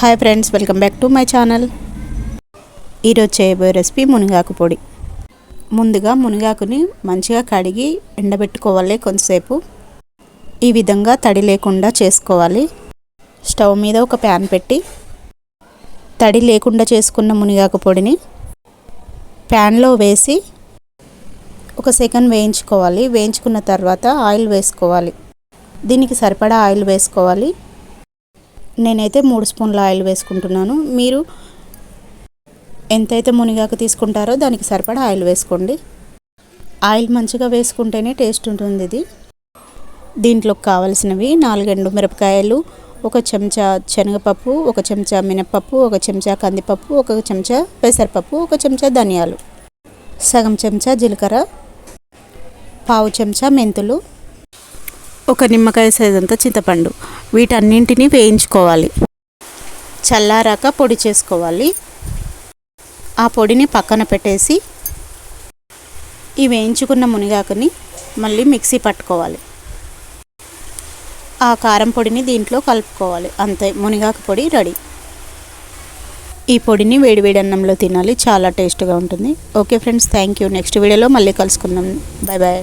Hi friends welcome back to my channel ఈరోజు చేయబోయే recipe మునగాకు పొడి. ముందుగా మునగాకుని మంచిగా కడిగి ఎండబెట్టుకోవాలి కొంతసేపు. ఈ విధంగా తడి లేకుండా చేసుకోవాలి. స్టవ్ మీద ఒక ప్యాన్ పెట్టి తడి లేకుండా చేసుకున్న మునగాకు పొడిని ప్యాన్లో వేసి ఒక సెకండ్ వేయించుకోవాలి. వేయించుకున్న తర్వాత ఆయిల్ వేసుకోవాలి. దీనికి సరిపడా ఆయిల్ వేసుకోవాలి. నేనైతే మూడు స్పూన్ల ఆయిల్ వేసుకుంటున్నాను. మీరు ఎంతైతే మునిగాకు తీసుకుంటారో దానికి సరిపడా ఆయిల్ వేసుకోండి. ఆయిల్ మంచిగా వేసుకుంటేనే టేస్ట్ ఉంటుంది ఇది. దీంట్లో కావలసినవి నాలుగెండు మిరపకాయలు ఒక చెంచా శనగపప్పు ఒక చెంచా మినపప్పు ఒక చెంచా కందిపప్పు ఒక చెంచా పెసరపప్పు ఒక చెంచా ధనియాలు సగం చెంచా జీలకర్ర పావు చెంచా మెంతులు ఒక నిమ్మకాయ సైజంత చింతపండు. వీటన్నింటినీ వేయించుకోవాలి. చల్లారాక పొడి చేసుకోవాలి. ఆ పొడిని పక్కన పెట్టేసి ఈ వేయించుకున్న మునిగాకుని మళ్ళీ మిక్సీ పట్టుకోవాలి. ఆ కారం పొడిని దీంట్లో కలుపుకోవాలి. అంతే మునిగాకు పొడి రెడీ. ఈ పొడిని వేడివేడి అన్నంలో తినాలి. చాలా టేస్ట్గా ఉంటుంది. Okay friends thank you next వీడియోలో మళ్ళీ కలుసుకుందాం. Bye bye